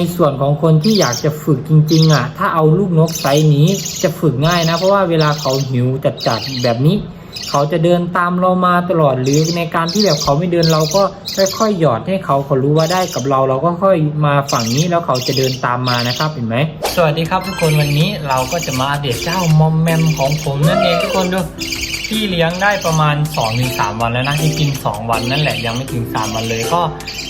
ในส่วนของคนที่อยากจะฝึกจริงๆอะ ถ้าเอาลูกนกไซส์นี้จะฝึกง่ายนะ เพราะว่าเวลาเขาหิวจัดๆแบบนี้ เขาจะเดินตามเรามาตลอดหรือในการที่แบบเขาไม่เดินเราก็ค่อยๆหยอดให้เขาเขารู้ว่าได้กับเรา เราก็ค่อยมาฝั่งนี้แล้วเขาจะเดินตามมานะครับเห็นไหมสวัสดีครับทุกคนวันนี้เราก็จะมาอัปเดตเจ้ามอมแมมของผมนั่นเองทุกคนดู ที่เลี้ยงได้ประมาณ2-3วันแล้วนะที่กิน2วันนั่นแหละยังไม่ถึง 3 วันเลยก็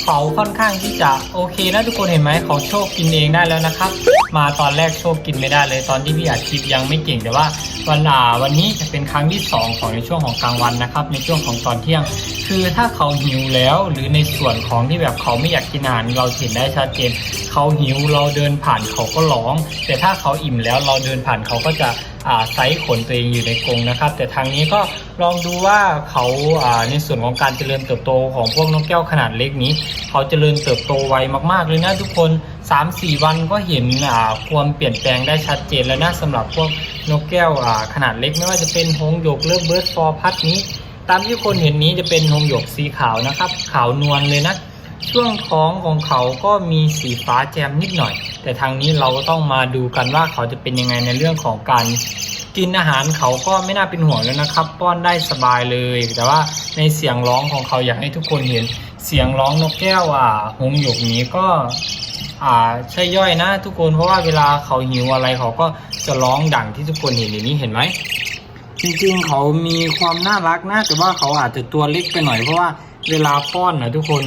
เขาค่อนข้างที่จะโอเคนะทุกคนเห็นไหมเขาโชคกินเองได้แล้วนะครับ มาตอนแรกโชคกินไม่ได้เลยตอนที่พี่อัดคลิปยังไม่เก่งแต่ว่าวันอ่าวันนี้จะเป็นครั้งที่ 2 ของในช่วงของกลางวันนะครับ ในช่วงของตอนเที่ยง คือถ้าเขาหิวแล้วหรือในส่วนของที่แบบเขาไม่อยากกินอาหารเราเห็นได้ชัดเจนเขาหิวเราเดินผ่านเขาก็ร้อง แต่ถ้าเขาอิ่มแล้วเราเดินผ่านเขาก็จะไซส์ขนตัวเองอยู่ในกรงนะครับ แต่ทางนี้ก็ลองดูว่าเขาในส่วนของการเจริญเติบโตของพวกนกแก้วขนาดเล็กนี้ เขาเจริญเติบโตไวมากๆเลยนะทุกคน 3-4 วันก็เห็นความเปลี่ยนแปลงได้ชัดเจนแล้วนะสำหรับพวกนกแก้วขนาดเล็กไม่ว่าจะเป็นหงหยกเลิฟเบิร์ดฟอร์พัดนี้ ตามที่คนเห็นนี้จะเป็นหงหยกสีขาวนะครับ ขาวนวลเลยนะ ช่วงท้องของเขาก็มีสีฟ้าแจมนิดหน่อย แต่ทางนี้เราก็ต้องมาดูกันว่าเขาจะเป็นยังไงในเรื่องของการกินอาหารเขาก็ไม่น่าเป็นห่วงแล้วนะครับ ป้อนได้สบายเลย แต่ว่าในเสียงร้องของเขาอยากให้ทุกคนเห็นเสียงร้องนกแก้วอ่าหงหยกนี้ก็อ่าใช่ย่อยนะ ทุกคนเพราะว่าเวลาเขาหิวอะไรเขาก็จะร้องดังที่ทุกคนเห็นอย่างนี้เห็นไหมจริงๆเขามีความน่ารักนะแต่ว่าเขาอาจจะตัวเล็กไปหน่อยเพราะว่าเวลาป้อนนะทุกคน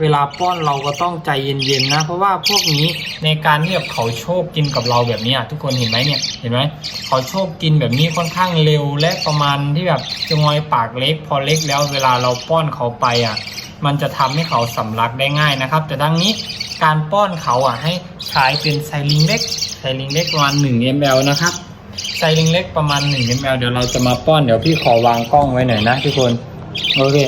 เวลาป้อนเราก็ต้องใจเย็นๆนะ เพราะว่าพวกนี้ในการที่แบบเขาโชคกินกับเราแบบนี้ทุกคนเห็นไหมเนี่ยเห็นไหมเขาโชคกินแบบนี้ค่อนข้างเร็วและประมาณที่แบบจะงอยปากเล็ก พอเล็กแล้วเวลาเราป้อนเขาไปอะ มันจะทำให้เขาสำลักได้ง่ายนะครับ แต่ดังนี้การป้อนเขาอะให้ใช้เป็นไซลิงเล็กไซลิงเล็กประมาณ1 ml นะครับไซลิงเล็กประมาณ1 ml เดี๋ยวเราจะมาป้อนเดี๋ยวพี่ขอวางกล้องไว้หน่อยนะทุกคนโอเค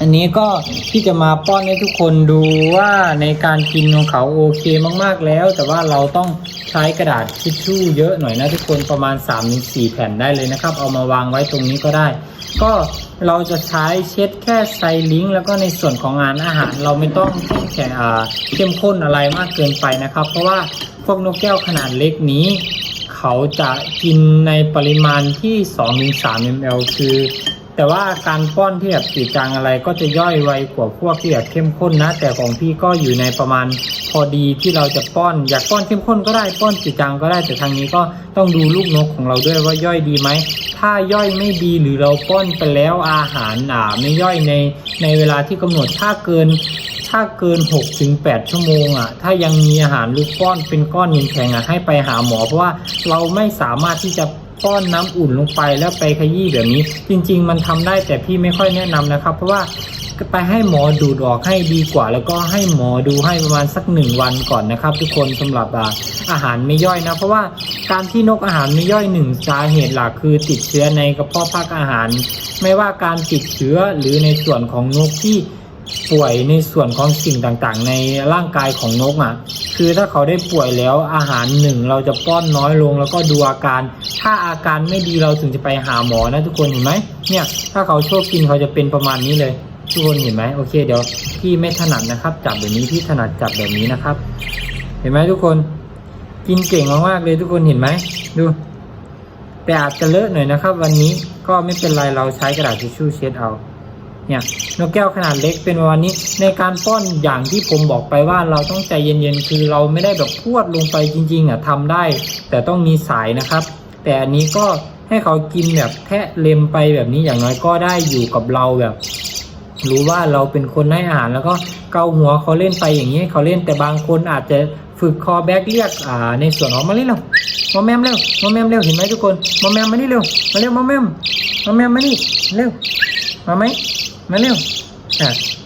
อันนี้ก็ที่จะมาป้อนให้ทุกคนดูว่าในการกินของเขาโอเคมากๆแล้ว แต่ว่าเราต้องใช้กระดาษทิชชู่เยอะหน่อยนะทุกคนประมาณ3-4แผ่นได้เลยนะครับ เอามาวางไว้ตรงนี้ก็ได้ ก็เราจะใช้เช็ดแค่ไซลิงแล้วก็ในส่วนของงานอาหาร เราไม่ต้องแข็งอ่าเข้มข้นอะไรมากเกินไปนะครับ เพราะว่าพวกนกแก้วขนาดเล็กนี้ เขาจะกินในปริมาณที่ 2-3 ml คือ แต่ว่าการป้อนที่แบบจืดจางอะไรก็จะย่อยไวกว่าพวกที่แบบเข้มข้นนะ แต่ของพี่ก็อยู่ในประมาณพอดีที่เราจะป้อน อยากป้อนเข้มข้นก็ได้ป้อนจืดจางก็ได้แต่ทางนี้ก็ต้องดูลูกนกของเราด้วยว่าย่อยดีไหมถ้าย่อยไม่ดีหรือเราป้อนไปแล้วอาหารอ่าไม่ย่อยในในเวลาที่กำหนดถ้าเกินถ้าเกิน6ถึง8ชั่วโมงอะ ถ้ายังมีอาหารลูกป้อนเป็นก้อนย็นแข็งอะให้ไปหาหมอเพราะว่าเราไม่สามารถที่จะ ป้อนน้ำอุ่นลงไปแล้วไปขยี้แบบนี้ จริง ๆ มันทำได้แต่พี่ไม่ค่อยแนะนำนะครับ เพราะว่าไปให้หมอดูดออกให้ดีกว่า แล้วก็ให้หมอดูให้ประมาณสักหนึ่งวันก่อนนะครับ ทุกคนสำหรับอาอาหารไม่ย่อยนะ เพราะว่าการที่นกอาหารไม่ย่อยหนึ่งสาเหตุหลักคือติดเชื้อในกระเพาะพักอาหาร ไม่ว่าการติดเชื้อหรือในส่วนของนกที่ ป่วยในส่วนของสิ่งต่างๆ ในร่างกายของนกอะ คือถ้าเขาได้ป่วยแล้วอาหารหนึ่งเราจะป้อนน้อยลงแล้วก็ดูอาการ ถ้าอาการไม่ดีเราถึงจะไปหาหมอนะทุกคนเห็นไหมเนี่ย ถ้าเขาโชคกินเขาจะเป็นประมาณนี้เลย ทุกคนเห็นไหมโอเคเดี๋ยวพี่ไม่ถนัดนะครับ จับแบบนี้พี่ถนัดจับแบบนี้นะครับ เห็นไหมทุกคน กินเก่งมากๆเลยทุกคนเห็นไหมดู แต่อาจจะเลอะหน่อยนะครับ วันนี้ก็ไม่เป็นไรเราใช้กระดาษทิชชู่เช็ดเอา เนี่ยนกแก้วขนาดเล็กเป็นประมาณนี้ ในการป้อนอย่างที่ผมบอกไปว่าเราต้องใจเย็นๆ คือเราไม่ได้แบบพวดลงไปจริงๆอะทำได้ แต่ต้องมีสายนะครับ แต่อันนี้ก็ให้เขากินแบบแทะเล็มไปแบบนี้อย่างน้อยก็ได้อยู่กับเราแบบ รู้ว่าเราเป็นคนให้อาหารแล้วก็เกาหัวเขาเล่นไปอย่างนี้เขาเล่นแต่บางคนอาจจะฝึกคอแบ็กเรียกอ่าในส่วนของมาเล่นเร็วมาแมมเร็วมาแมมเร็วเห็นไหมทุกคนมาแมมมานี่เร็วมาเร็วมาแมมมาแมมมานี่เร็วมาไหม มาเร็ว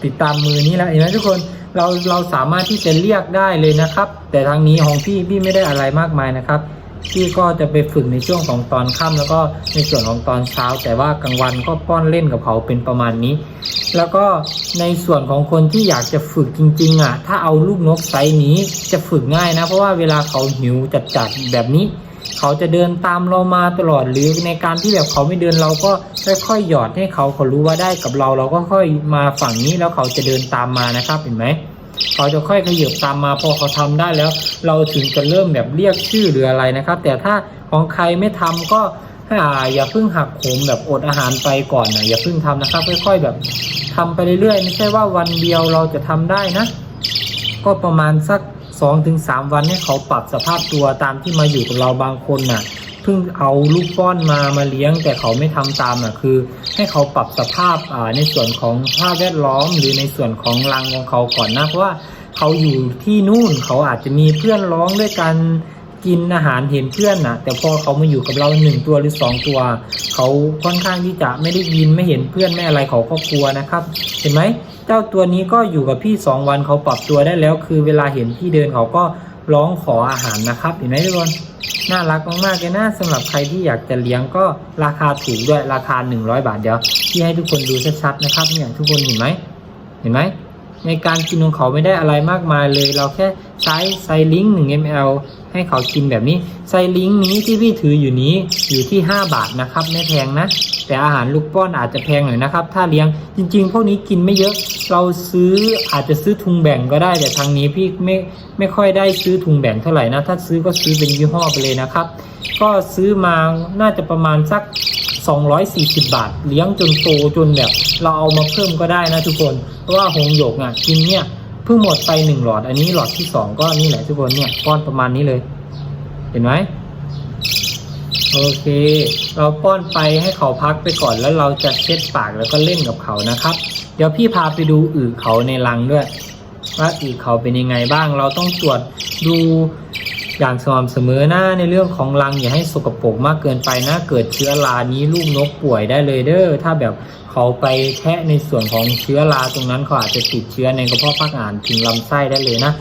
ติดตามมือนี้แล้วเห็นไหมทุกคนเราเราสามารถที่จะเรียกได้เลยนะครับ แต่ทางนี้ของพี่พี่ไม่ได้อะไรมากมายนะครับพี่ก็จะไปฝึกในช่วงของตอนค่ำแล้วก็ในส่วนของตอนเช้า แต่ว่ากลางวันก็ป้อนเล่นกับเขาเป็นประมาณนี้ แล้วก็ในส่วนของคนที่อยากจะฝึกจริงๆอะถ้าเอาลูกนกไซส์นี้จะฝึกง่ายนะ เพราะว่าเวลาเขาหิวจัดๆแบบนี้ เขาจะเดินตามเรามาตลอดหรือในการที่แบบเขาไม่เดินเราก็ค่อยๆหยอดให้เขาเขารู้ว่าได้กับเรา เราก็ค่อยมาฝั่งนี้แล้วเขาจะเดินตามมานะครับเห็นไหมเขาจะค่อยขยับตามมาพอเขาทำได้แล้ว เราถึงจะเริ่มแบบเรียกชื่อหรืออะไรนะครับ แต่ถ้าของใครไม่ทำก็อ่าอย่าเพิ่งหักโหมแบบอดอาหารไปก่อนนะอย่าเพิ่งทำนะครับ ค่อย ๆแบบทำไปเรื่อยๆ ไม่ใช่ว่าวันเดียวเราจะทำได้นะ ก็ประมาณสัก 2อถึงสวันให้เขาปรับสภาพตัวตามที่มาอยู่กับเราบางคนน่ะเพิ่งเอาลูกป้อนมามาเลี้ยง แต่เขาไม่ทำตามอะคือ ให้เขาปรับสภาพอ่าในส่วนของสภาพแวดล้อม หรือในส่วนของรังของเขาก่อนนะเพราะว่าเขาอยู่ที่นู่นเขาอาจจะมีเพื่อนร้องด้วยกัน กินอาหารเห็นเพื่อนน่ะแต่พอเขามาอยู่กับเราหนึ่งตัวหรือสองตัว เขาค่อนข้างที่จะไม่ได้ยินไม่เห็นเพื่อนไม่อะไรเขาก็กลัวนะครับ เห็นไหมเจ้าตัวนี้ก็อยู่กับพี่สองวันเขาปรับตัวได้แล้ว คือเวลาเห็นพี่เดินเขาก็ร้องขออาหารนะครับ เห็นไหมทุกคนน่ารักมากๆเลยนะสำหรับใครที่อยากจะเลี้ยงก็ราคาถูกด้วยราคา 100 บาทเดี๋ยวที่ให้ทุกคนดูชัดๆนะครับเนี่ยทุกคนเห็นไหมเห็นไหม ในการกินของเขาไม่ได้อะไรมากมายเลย เราแค่ใช้ไซลิง1 ml ให้เขากินแบบนี้ไซลิงนี้ที่พี่ถืออยู่นี้อยู่ที่ 5 บาทนะครับไม่แพงนะ แต่อาหารลูกป้อนอาจจะแพงหน่อยนะครับ ถ้าเลี้ยงจริง ๆ พวกนี้กินไม่เยอะ เราซื้ออาจจะซื้อทุงแบ่งก็ได้ แต่ทางนี้พี่ไม่ไม่ค่อยได้ซื้อทุงแบ่งเท่าไหร่นะ ถ้าซื้อก็ซื้อเป็นยี่ห้อไปเลยนะครับ ก็ซื้อมาน่าจะประมาณสัก 240 บาท เลี้ยงจนโตจนแบบ เราเอามาเพิ่มก็ได้นะทุกคน เพราะว่าหงหยกอะกินเนี่ยเพิ่งหมดไปหนึ่งหลอด อันนี้หลอดที่สองก็นี่แหละทุกคนเนี่ยป้อนประมาณนี้เลย เห็นไหมโอเค เราป้อนไปให้เขาพักไปก่อนแล้วเราจะเช็ดปากแล้วก็เล่นกับเขานะครับ เดี๋ยวพี่พาไปดูอึเขาในรังด้วย ว่าอึเขาเป็นยังไงบ้าง เราต้องตรวจดู อย่างสม่ำเสมอหน้าในเรื่องของรังอย่าให้สกปรกมากเกินไปนะเกิดเชื้อรานี้ลูกนกป่วยได้เลยเด้อถ้าแบบเขาไปแทะในส่วนของเชื้อราตรงนั้นเขาอาจจะติดเชื้อในกระเพาะพักอ่านถึงลำไส้ได้เลยนะ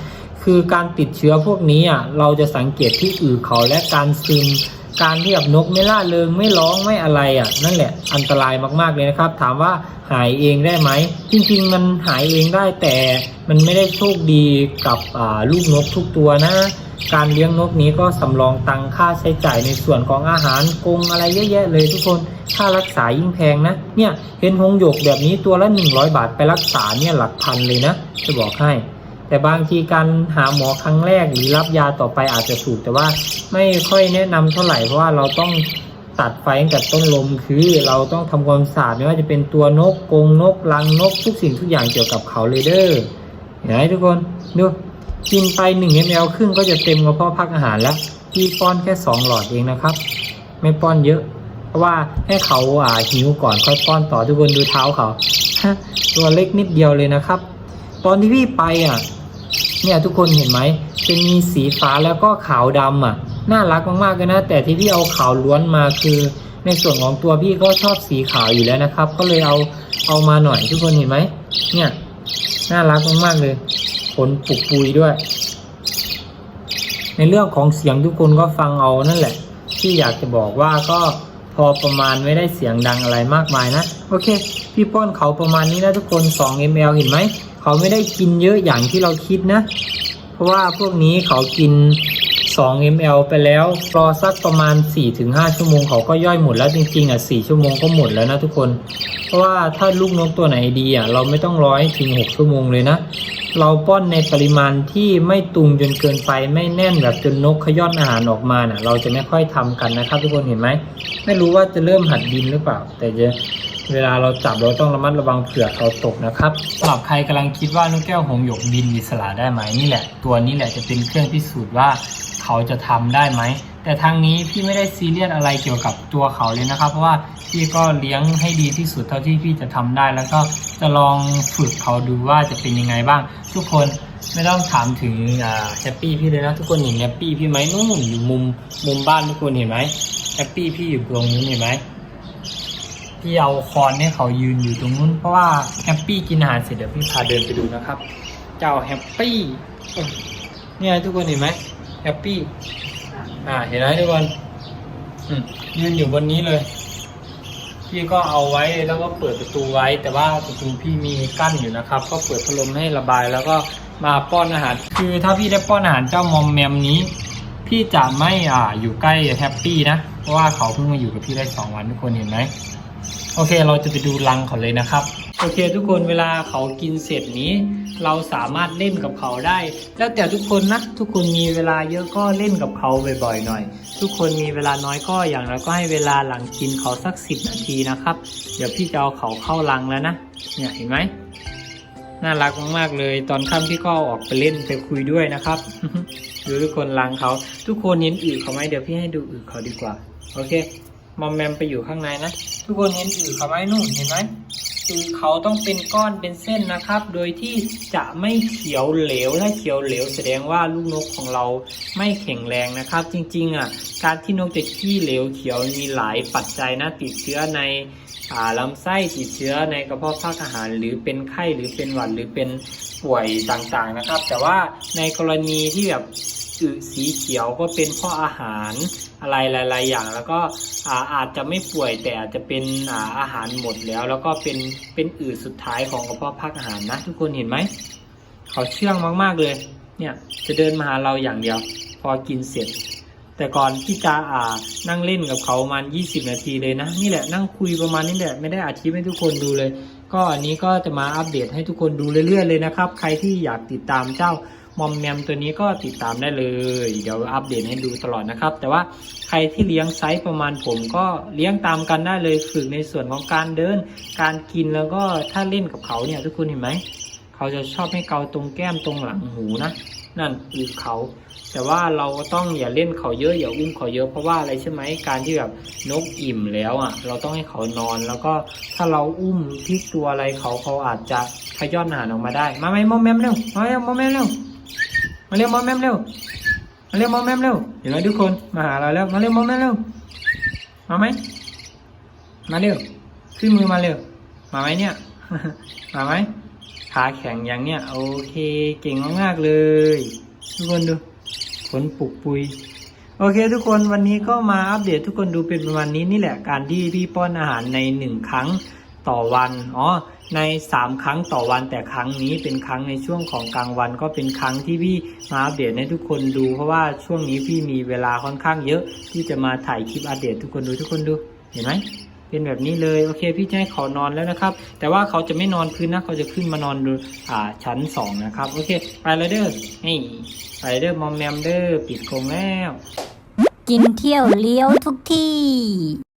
คือการติดเชื้อพวกนี้อะเราจะสังเกตที่อือเขาและการซึม การที่แบบนกไม่ล่าเริงไม่ร้องไม่อะไรอะ นั่นแหละอันตรายมากๆเลยนะครับ ถามว่าหายเองได้ไหมจริงๆ มันหายเองได้แต่มันไม่ได้โชคดีกับลูกนกทุกตัวนะ การเลี้ยงนกนี้ก็สำรองตังค่าใช้จ่ายในส่วนของอาหารกงอะไรเยอะแยะเลยทุกคนค่ารักษายิ่งแพงนะ เนี่ยเห็นหงหยกแบบนี้ตัวละ 100 บาทไปรักษาเนี่ยหลักพันเลยนะ จะบอกให้ แต่บางทีการหาหมอครั้งแรกหรือรับยาต่อไปอาจจะถูกแต่ว่าไม่ค่อยแนะนำเท่าไหร่เพราะว่าเราต้องตัดไฟตั้งแต่ต้นลมคือเราต้องทำความสะอาดไม่ว่าจะเป็นตัวนกกรงนกรังนก ทุกสิ่งทุกอย่างเกี่ยวกับเขาเลยเด้อเห็นไหมทุกคนดูกินไป1 ml ครึ่งก็จะเต็มกระเพาะพักอาหารแล้วพี่ป้อนแค่ 2 หลอดเองนะครับ ไม่ป้อนเยอะ เพราะว่าให้เขาอ่าหิวก่อนค่อยป้อนต่อทุกคนดูเท้าเขาตัวเล็กนิดเดียวเลยนะครับ ตอนที่พี่ไปอะ เนี่ยทุกคนเห็นไหมจะมีสีฟ้าแล้วก็ขาวดำอะ น่ารักมากๆเลยนะ แต่ที่พี่เอาขาวล้วนมาคือ ในส่วนของตัวพี่ก็ชอบสีขาวอยู่แล้วนะครับ ก็เลยเอาเอามาหน่อยทุกคนเห็นไหมเนี่ยน่ารักมากๆเลยขนปุกปุยด้วย ในเรื่องของเสียงทุกคนก็ฟังเอานั่นแหละ ที่อยากจะบอกว่าก็พอประมาณไม่ได้เสียงดังอะไรมากมายนะ โอเค พี่ป้อนเขาประมาณนี้นะทุกคน 2 ml เห็นไหม เขาไม่ได้กินเยอะอย่างที่เราคิดนะ เพราะว่าพวกนี้เขากิน 2 ml ไปแล้วรอสักประมาณ 4-5 ชั่วโมงเขาก็ย่อยหมดแล้วจริงๆอะ4ชั่วโมงก็หมดแล้วนะทุกคน เพราะว่าถ้าลูกนกตัวไหนดีอะเราไม่ต้องร้อยถึง 6 ชั่วโมงเลยนะ เราป้อนในปริมาณที่ไม่ตุงจนเกินไปไม่แน่นแบบจนนกขย้อนอาหารออกมาน่ะ เราจะไม่ค่อยทำกันนะครับ ทุกคนเห็นไหมไม่รู้ว่าจะเริ่มหัดบินหรือเปล่า แต่จะเวลาเราจับเราต้องระมัดระวังเผื่อเขาตกนะครับสำหรับใครกำลังคิดว่านกแก้วหงหยกบินอิสระได้ไหมนี่แหละ ตัวนี้แหละจะเป็นเครื่องพิสูจน์ว่า เขาจะทำได้ไหม แต่ทางนี้พี่ไม่ได้ซีเรียสอะไรเกี่ยวกับตัวเขาเลยนะครับ เพราะว่าพี่ก็เลี้ยงให้ดีที่สุดเท่าที่พี่จะทำได้ แล้วก็จะลองฝึกเขาดูว่าจะเป็นยังไงบ้าง ทุกคนไม่ต้องถามถึงแฮปปี้พี่เลยนะทุกคนเห็นแฮปปี้พี่ไหมนู่นอยู่มุมมุมบ้านทุกคนเห็นไหมแฮปปี้พี่อยู่ตรงนู้นเห็นไหมพี่เอาคอนให้เขายืนอยู่ตรงนู้นเพราะว่าแฮปปี้กินอาหารเสร็จเดี๋ยวพี่พาเดินไปดูนะครับ เจ้าแฮปปี้เนี่ยทุกคนเห็นไหม แฮปปี้ อ่า เห็นไหมทุกคนยืนอยู่บนนี้เลย พี่ก็เอาไว้แล้วก็เปิดประตูไว้ แต่ว่าประตูพี่มีกั้นอยู่นะครับ ก็เปิดพัดลมให้ระบายแล้วก็มาป้อนอาหาร คือถ้าพี่ได้ป้อนอาหารเจ้ามอมแมมนี้ พี่จะไม่อ่าอยู่ใกล้แฮปปี้นะ เพราะว่าเขาเพิ่งมาอยู่กับพี่ได้สองวันทุกคนเห็นไหม โอเค เราจะไปดูรังเขาเลยนะครับ โอเคทุกคนเวลาเขากินเสร็จนี้ เราสามารถเล่นกับเขาได้ แล้วแต่ทุกคนนะทุกคนมีเวลาเยอะก็เล่นกับเขาบ่อยๆหน่อย ทุกคนมีเวลาน้อยก็อย่างไรก็ให้เวลาหลังกินเขาสักสิบนาทีนะครับ เดี๋ยวพี่จะเอาเขาเข้ารังแล้วนะเนี่ยเห็นไหมน่ารักมากๆเลย ตอนค่ำพี่ก็เอาออกไปเล่นไปคุยด้วยนะครับดูทุกคนรังเขา ทุกคนเห็นอึเขาไหมเดี๋ยวพี่ให้ดูอึเขาดีกว่า โอเคมอมแมมไปอยู่ข้างในนะ ทุกคนเห็นอึเขาไหมนู่นเห็นไหม คือเขาต้องเป็นก้อนเป็นเส้นนะครับ โดยที่จะไม่เขียวเหลว ถ้าเขียวเหลวแสดงว่าลูกนกของเราไม่แข็งแรงนะครับ จริงๆอะการที่นกจะขี้เหลวเขียวมีหลายปัจจัยนะติดเชื้อใน ลำไส้ติดเชื้อในกระเพาะภาคอาหาร หรือเป็นไข้หรือเป็นหวัดหรือเป็นป่วยต่างๆนะครับ แต่ว่าในกรณีที่แบบอึสีเขียวก็เป็นเพราะอาหารอะไรหลาย ๆ อย่าง แล้วก็อาอาจจะไม่ป่วยแต่อาจจะเป็นอาอาหารหมดแล้ว แล้วก็เป็นเป็นอืดสุดท้ายของกระเพาะภาคอาหารนะ ทุกคนเห็นไหมเขาเชื่องมาก ๆ เลย เนี่ยจะเดินมาหาเราอย่างเดียว พอกินเสร็จ แต่ก่อนที่จะอ่านั่งเล่นกับเขาประมาณ 20 นาทีเลยนะ นี่แหละนั่งคุยประมาณนี้แหละไม่ได้อาทิตย์ให้ทุกคนดูเลย ก็อันนี้ก็จะมาอัปเดตให้ทุกคนดูเรื่อยๆเลยนะครับ ใครที่อยากติดตามเจ้ามอมแมมตัวนี้ก็ติดตามได้เลย เดี๋ยวอัปเดตให้ดูตลอดนะครับ แต่ว่าใครที่เลี้ยงไซส์ประมาณผมก็เลี้ยงตามกันได้เลยฝึกในส่วนของการเดิน การกินแล้วก็ถ้าเล่นกับเขาเนี่ยทุกคนเห็นไหม เขาจะชอบให้เกาตรงแก้มตรงหลังหูนะนั่นอือเขา แต่ว่าเราต้องอย่าเล่นเขาเยอะอย่าอุ้มเขาเยอะเพราะว่าอะไรใช่ไหมการที่แบบนกอิ่มแล้วอะ เราต้องให้เขานอนแล้วก็ถ้าเราอุ้มพลิกตัวอะไรเขาเขาอาจจะขย้อนอาหารออกมาได้ มาไหมมอมแมมเร็วมาเร็วมอมแมมเร็วมาเร็วมอมแมมเร็วมาเร็วมอมแมมเร็วเห็นไหมทุกคนมาหาเราแล้วมาเร็วมอมแมมเร็วมาไหมมาเร็วขึ้นมือมาเร็วมาไหมเนี่ยมาไหม ขาแข็งอย่างเนี้ยโอเคเก่งมากๆเลย ทุกคนดูขนปุกปุย โอเคทุกคนวันนี้ก็มาอัปเดตทุกคนดูเป็นประมาณนี้นี่แหละการที่พี่ป้อนอาหารในหนึ่งครั้งต่อวันอ๋อในสามครั้งต่อวันแต่ครั้งนี้เป็นครั้งในช่วงของกลางวัน ก็เป็นครั้งที่พี่มาอัปเดตให้ทุกคนดู เพราะว่าช่วงนี้พี่มีเวลาค่อนข้างเยอะที่จะมาถ่ายคลิปอัปเดตทุกคนดูทุกคนดูเห็นไหม เป็นแบบนี้เลยโอเค พี่จะให้เขานอนแล้วนะครับ แต่ว่าเขาจะไม่นอนพื้นนะเขาจะขึ้นมานอนดูอ่าชั้นสองนะครับโอเคไปเลยเด้อนี่ไปเด้อมอมแมมเด้อปิดโกรงแล้ว กินเที่ยวเลี้ยวทุกที่